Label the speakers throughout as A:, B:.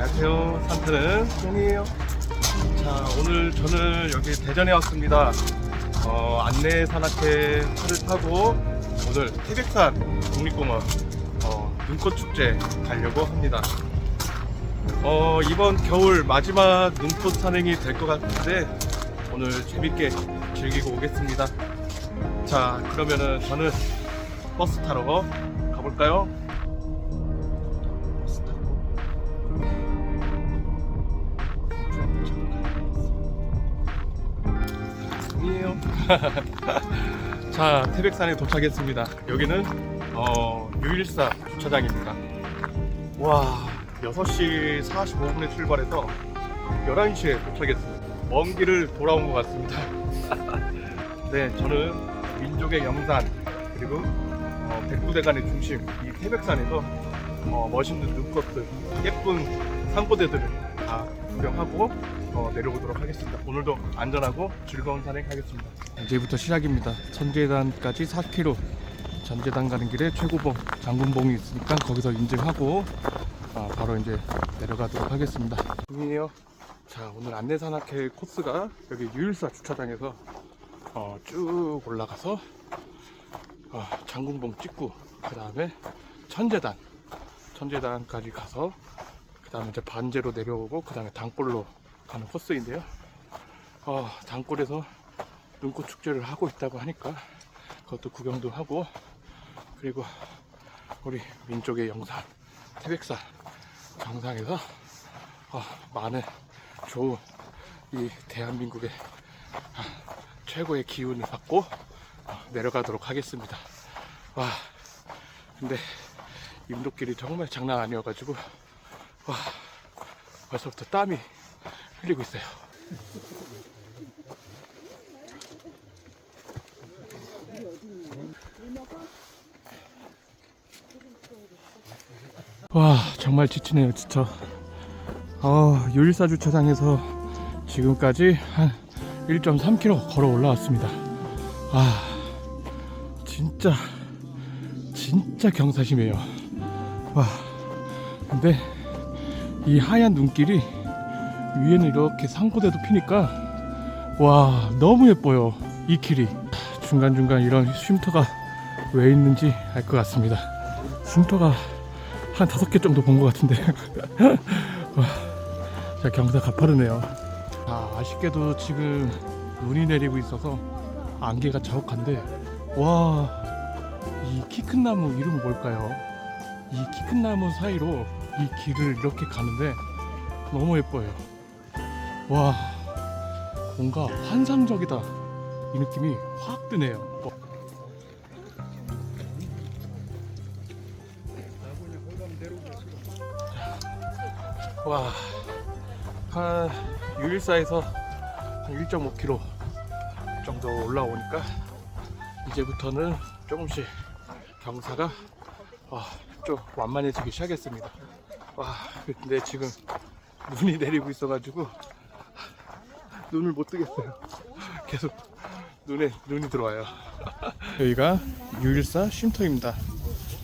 A: 안녕하세요. 산트는 송이에요. 자, 오늘 저는 여기 대전에 왔습니다. 어, 안내 산악회 차를 타고 오늘 태백산 국립공원 어, 눈꽃 축제 가려고 합니다. 어, 이번 겨울 마지막 눈꽃 산행이 될 것 같은데 오늘 재밌게 즐기고 오겠습니다. 자, 그러면은 저는 버스 타러 가볼까요? 아니에요. 자, 태백산에 도착했습니다. 여기는 어, 유일사 주차장입니다. 와, 6시 45분에 출발해서 11시에 도착했습니다. 먼 길을 돌아온 것 같습니다. 네, 저는 민족의 영산 그리고 어, 백두대간의 중심 이 태백산에서 어, 멋있는 눈꽃들, 예쁜 산고대들을 다 구경하고 어, 내려오도록 하겠습니다. 오늘도 안전하고 즐거운 산행하겠습니다. 이제부터 시작입니다. 천재단까지 4km. 전재단 가는 길에 최고봉, 장군봉이 있으니까 거기서 인증하고 아, 바로 이제 내려가도록 하겠습니다. 중이에요. 자, 오늘 안내산악회 코스가 여기 유일사 주차장에서 어, 쭉 올라가서 어, 장군봉 찍고 그 다음에 천재단 천재단까지 가서 그 다음에 이제 반제로 내려오고 그 다음에 단골로 가는 코스인데요 어, 단골에서 눈꽃 축제를 하고 있다고 하니까 그것도 구경도 하고 그리고 우리 민족의 영산 태백산 정상에서 어, 많은 좋은 이 대한민국의 아, 최고의 기운을 받고 어, 내려가도록 하겠습니다. 와, 근데 임도길이 정말 장난 아니어가지고 와, 벌써부터 땀이 흘리고 있어요. 와, 정말 지치네요, 진짜. 어, 유일사 주차장에서 지금까지 한 1.3km 걸어 올라왔습니다. 아, 진짜, 진짜 경사심해요. 와, 근데 이 하얀 눈길이 위에는 이렇게 상고대도 피니까 와, 너무 예뻐요. 이 길이. 중간중간 이런 쉼터가 왜 있는지 알 것 같습니다. 쉼터가 한 다섯 개 정도 본 것 같은데. 와, 진짜 경사 가파르네요. 아, 아쉽게도 지금 눈이 내리고 있어서 안개가 자욱한데 와, 이 키 큰 나무 이름은 뭘까요? 이 키 큰 나무 사이로 이 길을 이렇게 가는데 너무 예뻐요. 와, 뭔가 환상적이다. 이 느낌이 확 드네요. 어. 와, 한 유일사에서 한 1.5km 정도 올라오니까 이제부터는 조금씩 경사가 와, 좀 완만해지기 시작했습니다. 와, 근데 지금 눈이 내리고 있어가지고 눈을 못 뜨겠어요. 계속 눈에 눈이 들어와요. 여기가 유일사 쉼터입니다.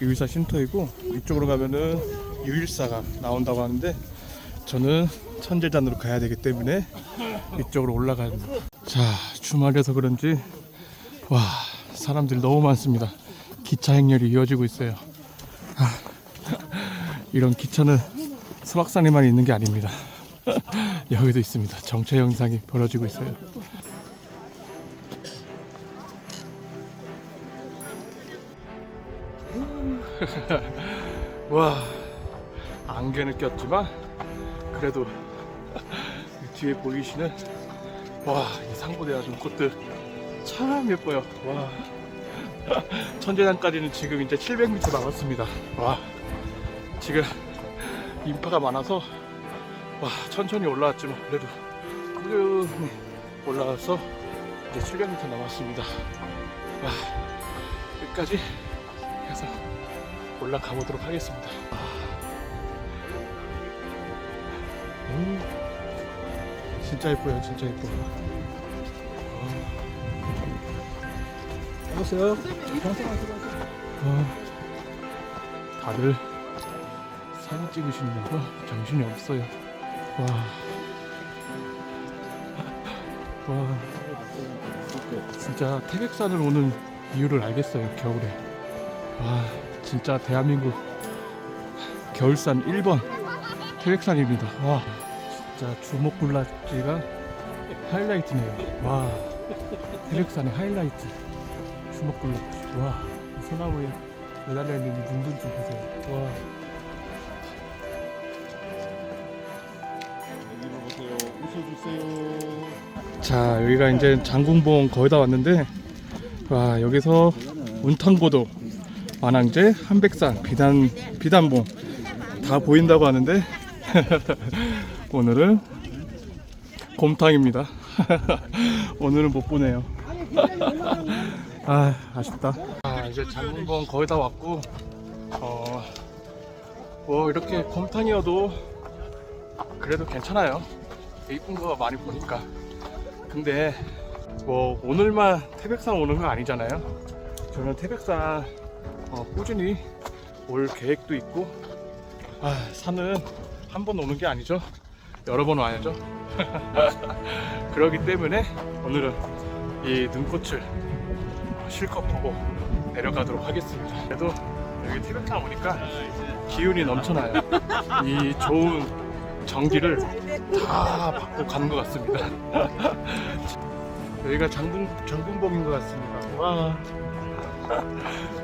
A: 유일사 쉼터이고 이쪽으로 가면은 유일사가 나온다고 하는데 저는 천재단으로 가야 되기 때문에 이쪽으로 올라갑니다. 자 주말이라서 그런지 와 사람들이 너무 많습니다. 기차 행렬이 이어지고 있어요. 아, 이런 기차는 수락산에만 있는 게 아닙니다. 여기도 있습니다. 정체 현상이 벌어지고 있어요. 와 안개는 꼈지만 그래도 이 뒤에 보이시는 와이 상고대야 눈꽃들 참 예뻐요 와 천재단까지는 지금 이제 700m 남았습니다 와 지금 인파가 많아서 와 천천히 올라왔지만 그래도 꾸준히 올라와서 이제 700m 남았습니다 와 끝까지 해서 올라가 보도록 하겠습니다. 오, 진짜 예뻐요, 진짜 예뻐.
B: 안녕하세요.
A: 와, 다들 사진 찍으시면서 정신이 없어요. 와. 와. 진짜 태백산을 오는 이유를 알겠어요, 겨울에. 와, 진짜 대한민국 겨울산 1번 태백산입니다. 와, 진짜 주먹굴락지가 하이라이트네요. 와, 태백산의 하이라이트. 주먹굴락지. 와, 이 소나무에 매달려 있는 이 눈들 좀 보세요. 와.
B: 주세요.
A: 자 여기가 이제 장궁봉 거의 다 왔는데 와 여기서 운탕고도 완항제 한백산 비단 비단봉 다 보인다고 하는데 오늘은 곰탕입니다. 오늘은 못 보네요. 아 아쉽다. 아 이제 장궁봉 거의 다 왔고 어 뭐 이렇게 곰탕이어도 그래도 괜찮아요 이쁜 거 많이 보니까 근데 뭐 오늘만 태백산 오는 거 아니잖아요. 저는 태백산 어, 꾸준히 올 계획도 있고 아, 산은 한 번 오는 게 아니죠. 여러 번 와야죠. 그러기 때문에 오늘은 이 눈꽃을 실컷 보고 내려가도록 하겠습니다. 그래도 여기 태백산 오니까 기운이 넘쳐나요. 이 좋은 전기를 다 받고 가는 것 같습니다. 여기가 장군 장군봉인 것 같습니다. 와,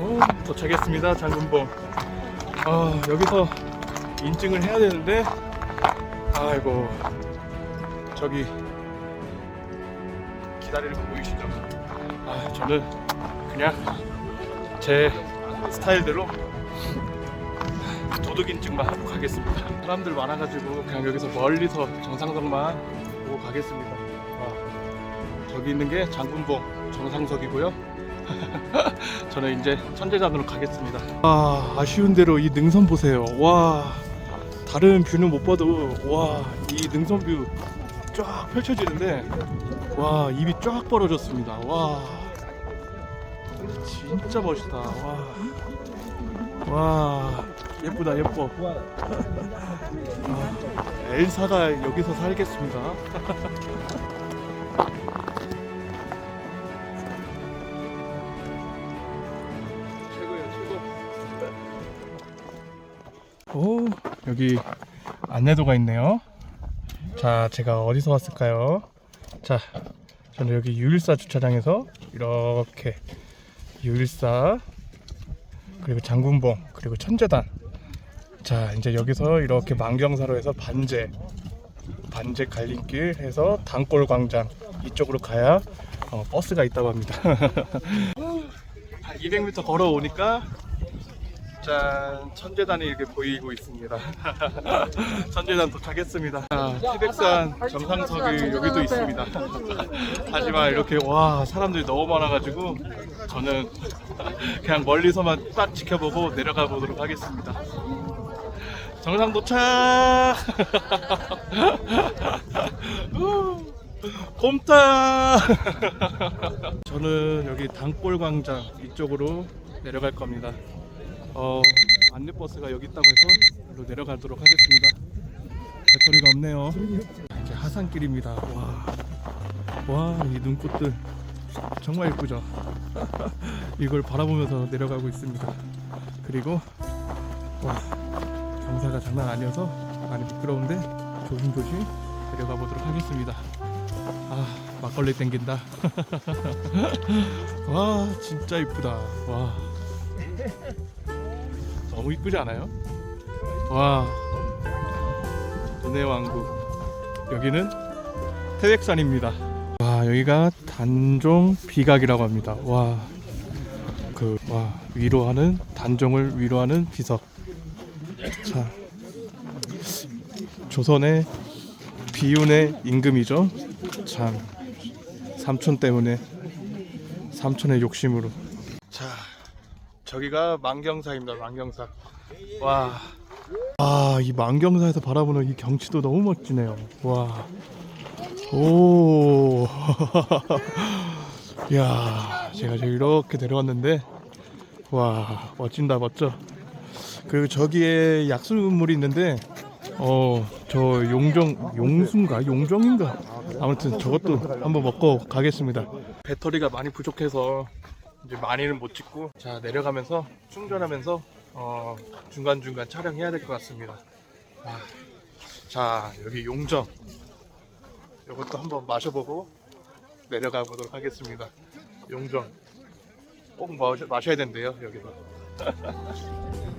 A: 오, 도착했습니다. 장군봉. 아 여기서 인증을 해야 되는데, 아이고 저기 기다리는 거 보이시죠? 아 저는 그냥 제 스타일대로 도둑 인증만 하고 가겠습니다. 사람들 많아가지고 그냥 여기서 멀리서 정상석만 보고 가겠습니다. 와, 저기 있는 게 장군봉 정상석이고요. 저는 이제 천재산으로 가겠습니다. 아 아쉬운 대로 이 능선 보세요. 와 다른 뷰는 못 봐도 와 이 능선 뷰 쫙 펼쳐지는데 와 입이 쫙 벌어졌습니다. 와 진짜 멋있다. 와. 와 예쁘다 예뻐. 아, 엘사가 여기서 살겠습니다. 오 여기 안내도가 있네요. 자 제가 어디서 왔을까요? 자 저는 여기 유일사 주차장에서 이렇게 유일사 그리고 장군봉 그리고 천재단 자 이제 여기서 이렇게 만경사로 해서 반제 반제 갈림길 해서 단골 광장 이쪽으로 가야 어, 버스가 있다고 합니다. 한 200m 걸어오니까 짠 천재단이 이렇게 보이고 있습니다. 천재단 도착했습니다. 자, 태백산 정상석이 여기도 있습니다. 하지만 이렇게 와 사람들이 너무 많아가지고 저는 그냥 멀리서만 딱 지켜보고 내려가 보도록 하겠습니다. 정상 도착! 우, 곰탕! 저는 여기 단골 광장 이쪽으로 내려갈 겁니다. 어, 안내버스가 여기 있다고 해서 일로 내려가도록 하겠습니다. 배터리가 없네요. 이렇게 하산길입니다. 와, 와, 이 눈꽃들 정말 예쁘죠? 이걸 바라보면서 내려가고 있습니다. 그리고 와 경사가 장난 아니어서 많이 미끄러운데 조심조심 내려가 보도록 하겠습니다. 아 막걸리 땡긴다. 와 진짜 이쁘다. 와 너무 이쁘지 않아요? 와 눈의 왕국 여기는 태백산입니다. 와 여기가 단종 비각이라고 합니다. 와 그 와 위로하는 단종을 위로하는 비석. 자 조선의 비운의 임금이죠. 참 삼촌 때문에 삼촌의 욕심으로. 자 저기가 만경사입니다. 만경사. 와. 아, 이 만경사에서 바라보는 이 경치도 너무 멋지네요. 와. 오. 야, 제가 지금 이렇게 내려왔는데 와, 멋진다, 멋져. 그리고 저기에 약수물이 있는데 어 저 용정 용순가 용정인가 아무튼 저것도 한번 먹고 가겠습니다. 배터리가 많이 부족해서 이제 많이는 못 찍고 자 내려가면서 충전하면서 어 중간 중간 촬영해야 될 것 같습니다. 아, 자 여기 용정 이것도 한번 마셔보고 내려가 보도록 하겠습니다. 용정 꼭 마셔, 마셔야 된대요 여기서.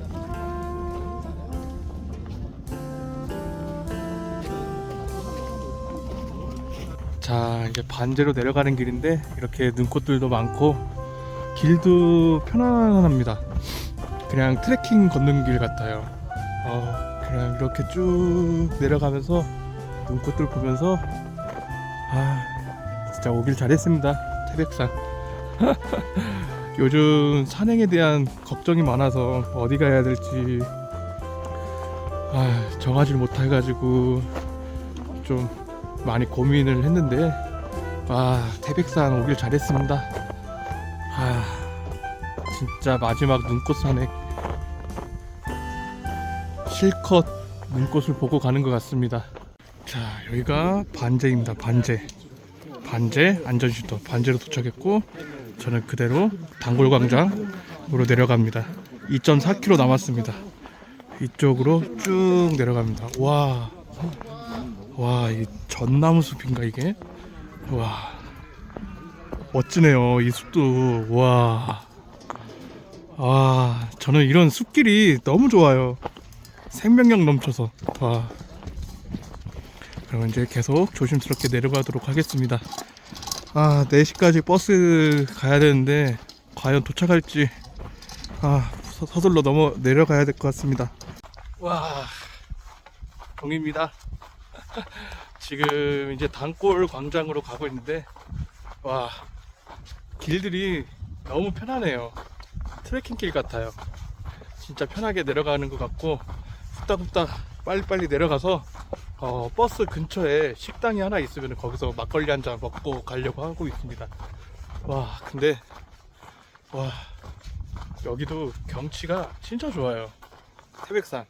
A: 자 이제 반대로 내려가는 길인데 이렇게 눈꽃들도 많고 길도 편안합니다. 그냥 트레킹 걷는 길 같아요. 어, 그냥 이렇게 쭉 내려가면서 눈꽃들 보면서 아 진짜 오길 잘했습니다. 태백산. 요즘 산행에 대한 걱정이 많아서 어디 가야 될지 아, 정하지 못해가지고 좀 많이 고민을 했는데 아 태백산 오길 잘했습니다. 아 진짜 마지막 눈꽃 산행 실컷 눈꽃을 보고 가는 것 같습니다. 자 여기가 반제입니다. 반제 반제 안전슈터 반제로 도착했고 저는 그대로 단골광장으로 내려갑니다. 2.4km 남았습니다. 이쪽으로 쭉 내려갑니다. 와, 와, 이 전나무 숲인가 이게? 와, 멋지네요. 이 숲도 와, 아, 저는 이런 숲길이 너무 좋아요. 생명력 넘쳐서 와. 그럼 이제 계속 조심스럽게 내려가도록 하겠습니다. 아, 4시까지 버스 가야 되는데 과연 도착할지 아, 서- 서둘러 넘어 내려가야 될 것 같습니다. 와, 동입니다. 지금 이제 단골 광장으로 가고 있는데 와, 길들이 너무 편하네요. 트레킹 길 같아요. 진짜 편하게 내려가는 것 같고 후딱후딱 빨리빨리 내려가서 어, 버스 근처에 식당이 하나 있으면 거기서 막걸리 한 잔 먹고 가려고 하고 있습니다. 와, 근데 와 여기도 경치가 진짜 좋아요. 태백산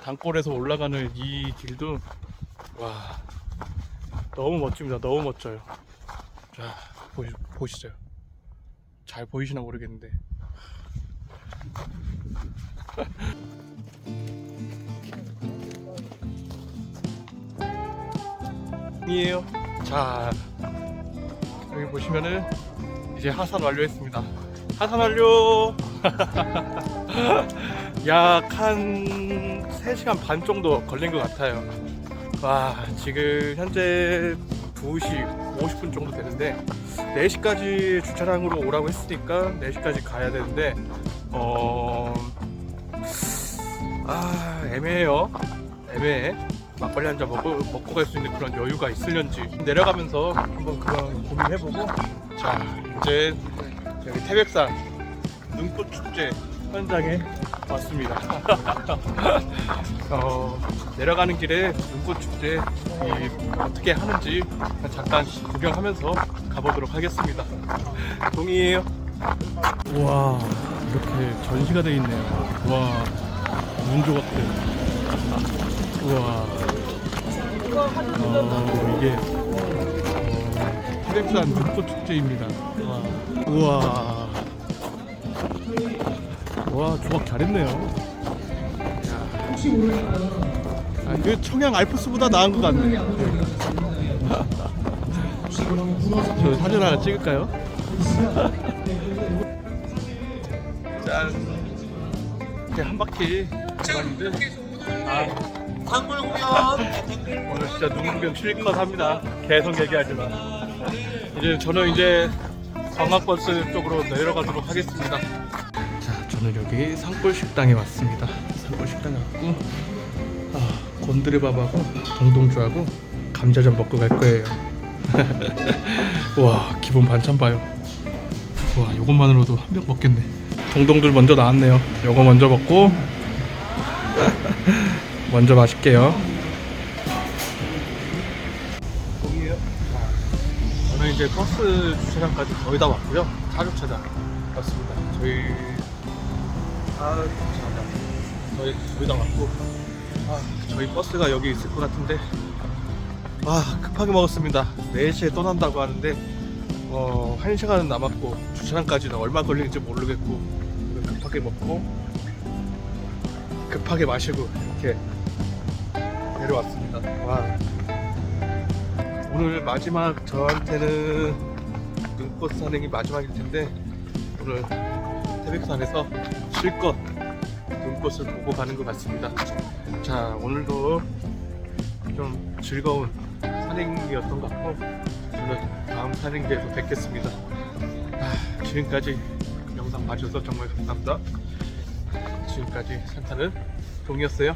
A: 단골에서 올라가는 이 길도 와 너무 멋집니다. 너무 멋져요. 자 보시, 보시죠. 잘 보이시나 모르겠는데 이에요. 자 여기 보시면은 이제 하산 완료했습니다. 하산 완료. 약 한 3시간 반 정도 걸린 것 같아요. 와, 지금 현재 2시 50분 정도 되는데 4시까지 주차장으로 오라고 했으니까 4시까지 가야 되는데 어... 아, 애매해요. 애매해. 막걸리 한 잔 먹고, 먹고 갈 수 있는 그런 여유가 있을런지 내려가면서 한번 그런 고민해보고 자 이제 여기 태백산 눈꽃 축제 현장에 왔습니다. 어, 내려가는 길에 눈꽃 축제 이 어떻게 하는지 잠깐 구경하면서 가보도록 하겠습니다. 동이에요. 와 이렇게 전시가 돼 있네요. 와 문조각들. 우와. 어, 이게 어, 태백산 눈꽃 축제입니다. 와. 우와. 와 조각 잘했네요. 아, 그 청양 알프스보다 나은 것 같네. 저 사진 하나 찍을까요? 짠. 이렇게 한 바퀴 돌았는데 아,
C: 단골 공연
A: 오늘 진짜 눈구경 실컷 합니다. 계속 얘기하지 마. 이제 저는 이제 관광버스 쪽으로 내려가도록 하겠습니다. 자, 저는 여기 산골 식당에 왔습니다. 산골 식당에 왔고 아, 곤드레밥하고 동동주하고 감자전 먹고 갈 거예요. 와, 기본 반찬 봐요. 와, 이것만으로도 한 병 먹겠네. 동동들 먼저 나왔네요. 요거 먼저 먹고 먼저 마실게요. 거기에요? 저는 이제 버스 주차장까지 거의 다 왔고요. 사주차장 왔습니다. 저희 아, 잠깐만. 저희 거의 다 왔고. 아, 저희 버스가 여기 있을 것 같은데. 아 급하게 먹었습니다. 4시에 떠난다고 하는데 어 1시간은 남았고 주차장까지는 얼마 걸리는지 모르겠고 급하게 먹고 급하게 마시고 이렇게 내려왔습니다. 와. 오늘 마지막 저한테는 눈꽃 산행이 마지막일 텐데 오늘 태백산에서 실컷 눈꽃을 보고 가는 것 같습니다. 자, 오늘도 좀 즐거운 산행이었던 것 같고, 저는 다음 산행지에서 뵙겠습니다. 아, 지금까지 영상 봐주셔서 정말 감사합니다. 지금까지 산타는 동이었어요.